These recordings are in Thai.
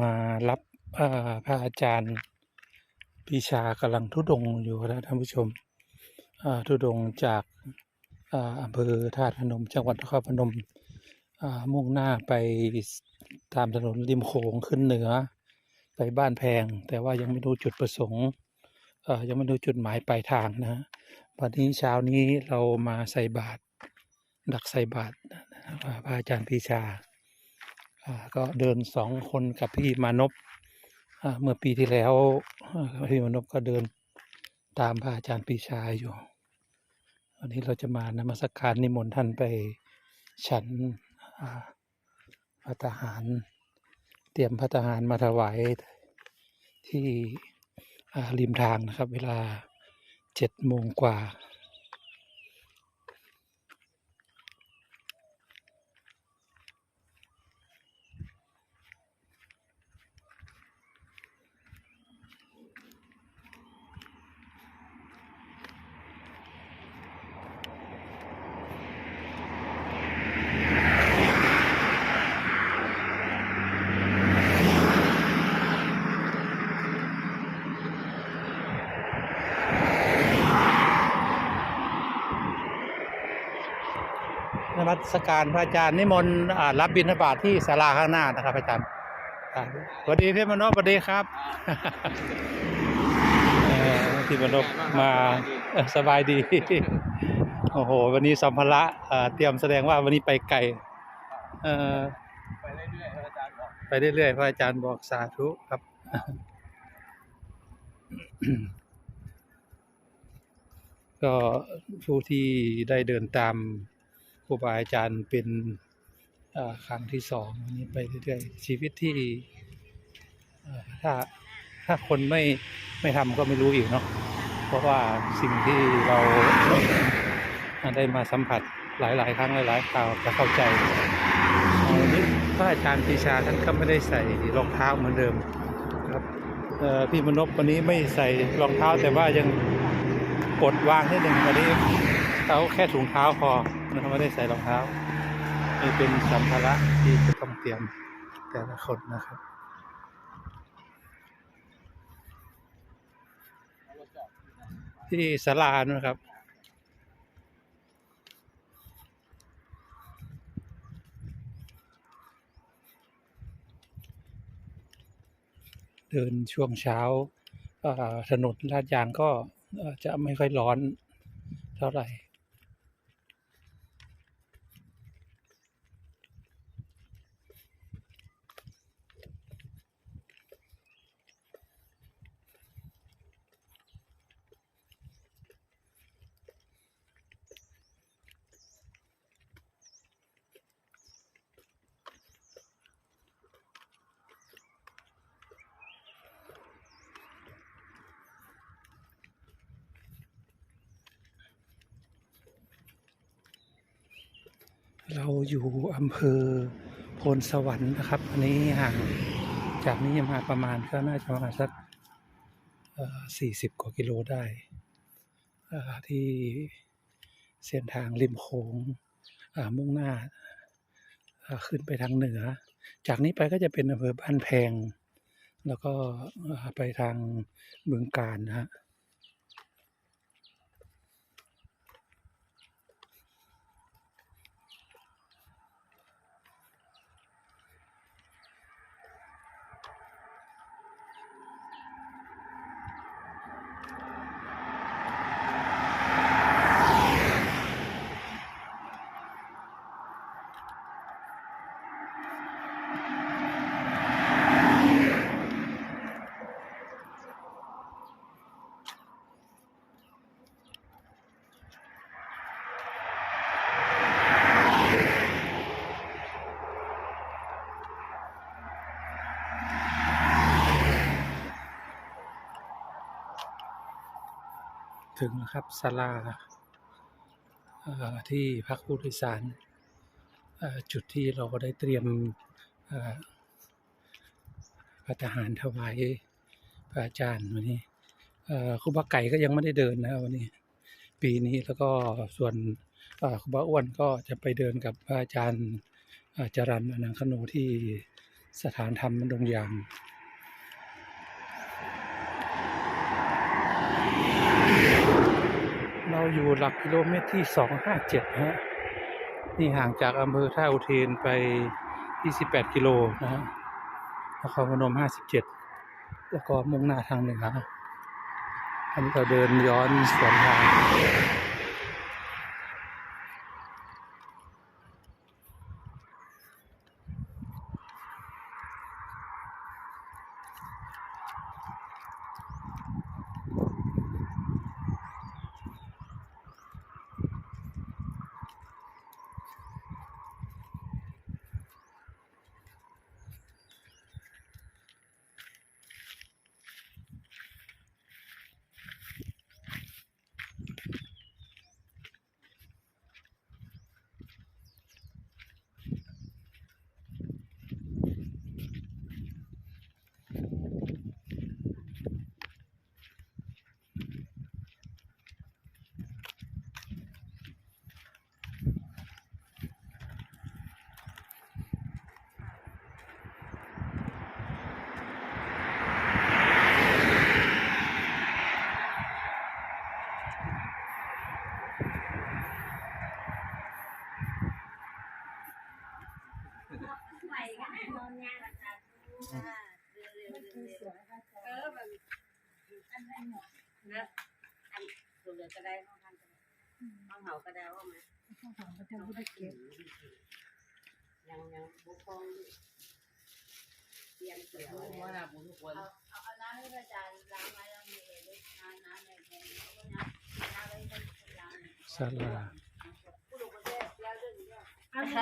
มารับเอ่อพระอาจารย์ปีชากำลังทุดงอยู่นะท่านผู้ชมทุดงจากอำเภอธาตุพนม จังหวัดนครพนมมุ่งหน้าไปตามถนนริมโขงขึ้นเหนือ ไปบ้านแพง แต่ว่ายังไม่รู้จุดประสงค์ยังไม่รู้จุดหมายปลายทางนะวันนี้เช้านี้เรามาใส่บาตรดักใส่บาตรพระอาจารย์ปีชา ก็เดินสองคนกับพี่มานพเมื่อปีที่แล้วพี่มานพก็เดินตามพระอาจารย์ปีชาอยู่ วันนี้เราจะมานมัสการนิมนต์ท่านไปฉันพระทหาร เตรียมพระทหารมาถวายที่ริมทางนะครับ เวลาเจ็ดโมงกว่า นมัสการพระอาจารย์นิมนต์รับบิณฑบาตที่ศาลาข้างหน้านะครับอาจารย์สวัสดีพี่มโนพสวัสดีครับพี่มโนพมาสบายดี โอ้โห วันนี้สัมภาระอ่าเตรียมแสดงว่าวันนี้ไปไกลไปเรื่อยๆพระอาจารย์บอกไปเรื่อยๆพระอาจารย์บอกสาธุครับก็ผู้ที่ได้เดินตาม ครูบาอาจารย์เป็นครั้งที่สองอันนี้ไปเรื่อยๆชีวิตที่ถ้าถ้าคนไม่ไม่ทำก็ไม่รู้อีกเนาะเพราะว่าสิ่งที่เราได้มาสัมผัสหลาย ๆ ครั้งหลายๆคราวจะเข้าใจวันนี้พระอาจารย์ปีชาท่านก็ไม่ได้ใส่รองเท้าเหมือนเดิมครับพี่มนพวันนี้ไม่ใส่รองเท้าแต่ว่ายังกดวางนิดหนึ่งวันนี้ เขาแค่ถุงเท้าพอนะครับไม่ได้ใส่รองเท้านี่เป็นสัมภาระที่จะต้องเตรียมแต่ละคนนะครับที่ศาลานะครับ เดินช่วงเช้าถนนลาดยางก็จะไม่ค่อยร้อนเท่าไหร่ เราอยู่อำเภอโพนสวรรค์นะครับ อันนี้ห่างจากนี้มาประมาณก็น่าจะประมาณสักสี่สิบกว่ากิโลได้ ที่เส้นทางริมโขงมุ่งหน้าขึ้นไปทางเหนือ จากนี้ไปก็จะเป็นอำเภอบ้านแพง แล้วก็ไปทางบึงการนะฮะ ถึงแล้วครับศาลาที่พักผู้โดยสารจุดที่เราได้เตรียมอ่อพระทหารถวายพระอาจารย์วันนี้ครูบาไก่ก็ยังไม่ได้เดินนะวันนี้ ปีนี้แล้วก็ส่วนครูบาอ้วนก็จะไปเดินกับพระอาจารย์จรันอนังคโนที่สถานธรรมดงยาง เรา อยู่หลักกิโลเมตรที่สองห้าเจ็ดฮะ นี่ห่างจากอำเภอท่าอุเทนไป 28 กิโลนะฮะนครพนม 57 แล้วก็มุ่งหน้าทางเหนืออันนี้เราเดินย้อนสวนทาง เร็วเร็วเร็วเร็วเออแบบอันนั้นหมดนะอันตัวเหลือก็ได้ห้องทำก็ได้ห้องเห่าก็ได้ว่ามาห้องเห่าก็จะไม่เก็บยังยังบุกฟองเตรียมเสร็จผมว่านะผมทุกคนเอาเอาน้ำให้อาจารย์ล้างไว้แล้วมีเอด้วยน้ำน้ำในแทนน้ำน้ำไว้เป็นล้างศาลา ผู้ลูกประเทศแล้วเรื่อง นี้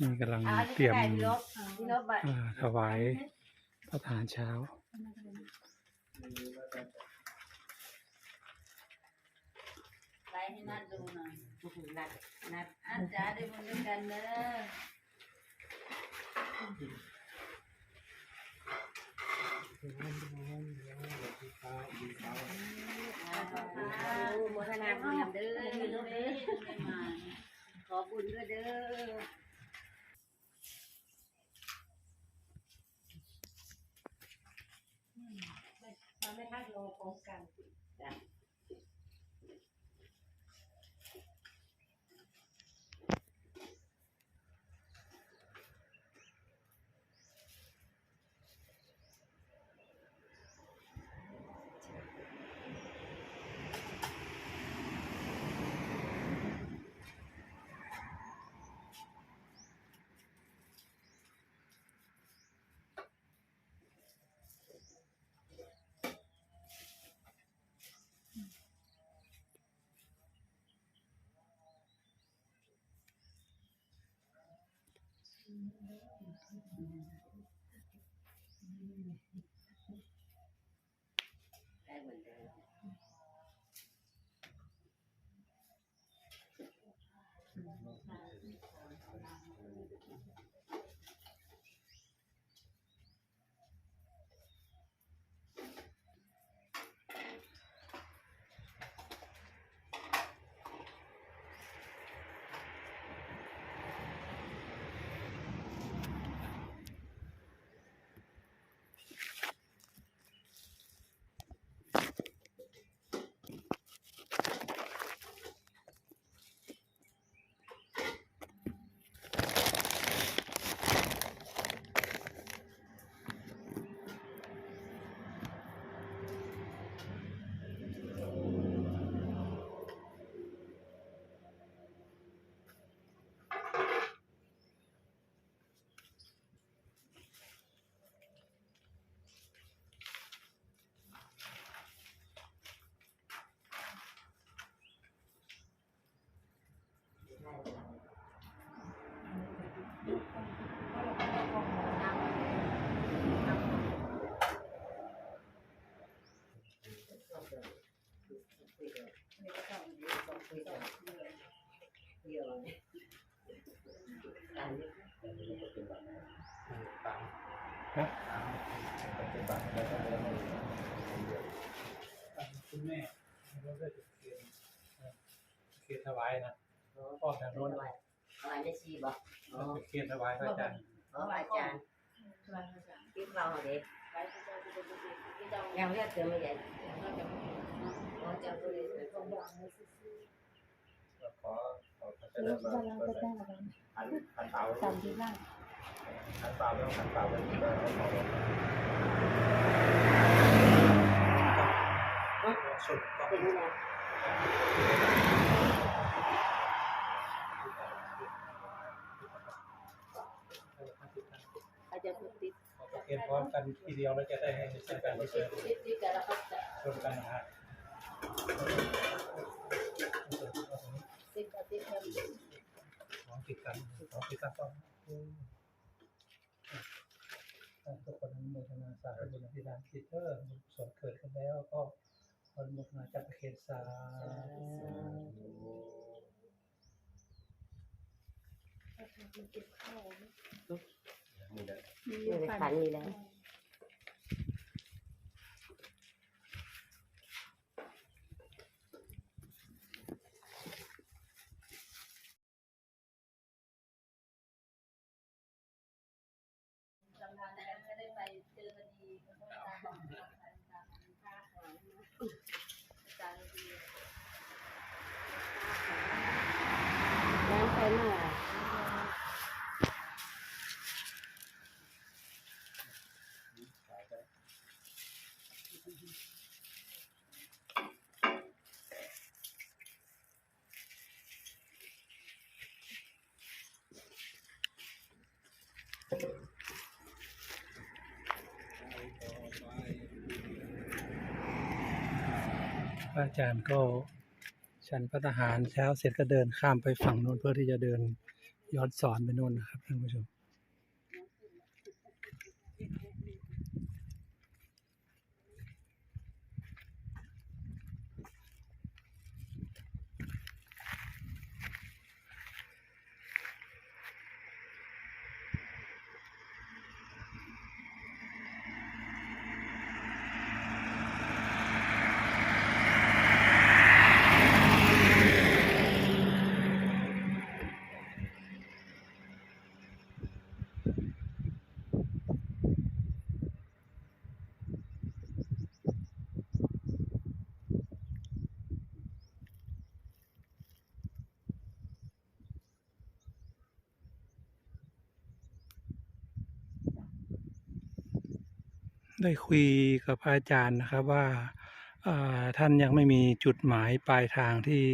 นี่กำลังเตรียมพี่นกพี่นกแบบอ่าถวายพระทหารเช้า ไปให้นัดดูหน่อยนัดนัดอาจารย์ได้บุญด้วยกันเนอะโมทนาบุญเด้อลูกเด้ อขอบุญด้วยเด้อเราไม่ทักโลพร้อมกันจ้ะ เห นเดิมคุณแม่เราได้จุดเทียนเทียนถวายนะ พ่อทางโน้นอะไรได้ชีบอกจุดเทียนถวายพระอาจารย์ขออาจารย์ tiếp vào để em biết từ bây giờ có cho tôi đi không bỏ ขอขอพัฒนามาขันขันเตาสามที่ล่างขันเตาแล้วขันเตาเป็นที่ได้ขอสุดก็ tính là ở cho tôi tiếp เก็บพ ร้อมกันทีเดียวแล้วจะได้ให้ใช้กันไม่เจอ tiếp tiếp cả là không sợ รวมกันนะฮะ tiếp cả tiếp theo ของติดกันของติดกันต้องทุกคนอนุโมทนาสาธุบุญอธิษฐานจิตเตอร์บุญส่วนเกิดขึ้นแล้วก็อนุโมทนาจักรเขตสาธุ นี่แหละ người khánh đi lên น้ำไปหน่อย พระอาจารย์ก็ฉันพระทหารเช้าเสร็จก็เดินข้ามไปฝั่งโน้นเพื่อที่จะเดินย้อนสอนไปโน่นนะครับท่านผู้ชม ได้คุยกับพระอาจารย์นะครับว่าท่านยังไม่มีจุดหมายปลายทางที่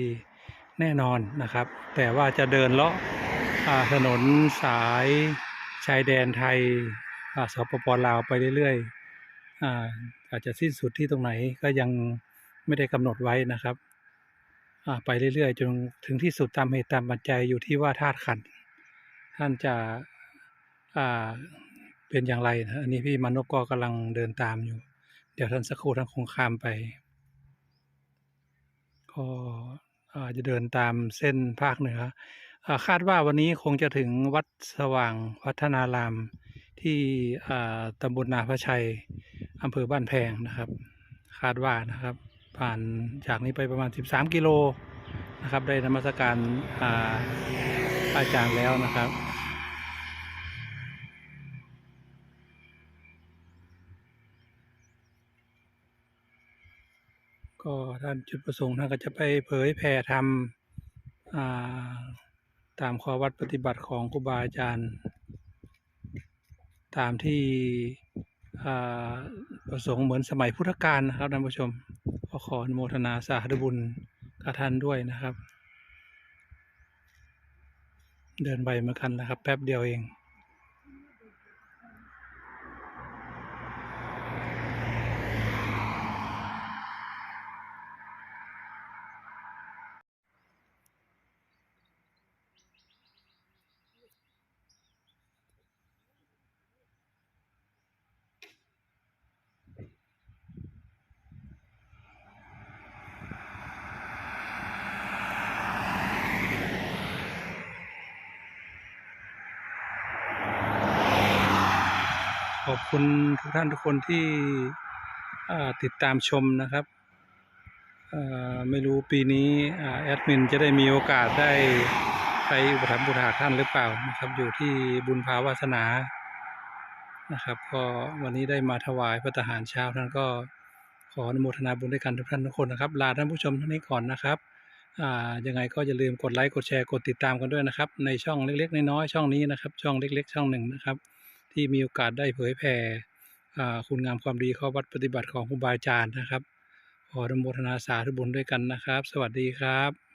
แน่นอนนะครับ แต่ว่าจะเดินเลาะถนนสายชายแดนไทยสปปลาวไปเรื่อยๆอาอาจจะสิ้นสุดที่ตรงไหนก็ยังไม่ได้กำหนดไว้นะครับไปเรื่อยๆจนถึงที่สุดตามเหตุตามปัจจัยอยู่ที่ว่าธาตุขันท่านจะ เป็นอย่างไรนะอันนี้พี่มานพก็กำลังเดินตามอยู่ เดี๋ยวท่านสักครู่ท่านคงข้ามไป ก็อาจะเดินตามเส้นภาคเหนืออคาดว่าวันนี้คงจะถึงวัดสว่างวัฒนาราม ที่ตำบลนาพระชัยอำเภอบ้านแพงนะครับ คาดว่านะครับ ผ่านจากนี้ไปประมาณ 13 กิโลนะครับ ได้นมัสการอาอาจารย์แล้วนะครับ ก็ท่านจุดประสงค์ท่านก็จะไปเผยแผ่ธรรมตามข้อวัดปฏิบัติของครูบาอาจารย์ ตามที่ประสงค์เหมือนสมัยพุทธกาลนะครับท่านผู้ชมก็ขออนุโมทนาสาธุบุญกับท่านด้วยนะครับ เดินไปเหมือนกันนะครับ แป๊บเดียวเอง อบคุณทุกท่านทุกคนที่ติดตามชมนะครับ ไม่รู้ปีนี้แอดมินจะได้มีโอกาสได้ไปอุปถัมภ์บุถาท่านหรือเปล่านะครับ อยู่ที่บุญภาวาสนานะครับ ก็วันนี้ได้มาถวายพระทหารเช้าท่านก็ขออนุโมทนาบุญด้วยกันทุกท่านทุกคนนะครับ ลาท่านผู้ชมท่านนี้ก่อนนะครับยังไงก็อย่าลืมกดไลค์กดแชร์กดติดตามกันด้วยนะครับ ในช่องเล็กๆน้อยๆช่องนี้นะครับ ช่องเล็ก ๆ ช่องหนึ่งนะครับ ที่มีโอกาสได้เผยแผ่คุณงามความดีข้อวัดปฏิบัติของครูบาอาจารย์นะครับ ขออนุโมทนาสาธุบุญด้วยกันนะครับ สวัสดีครับ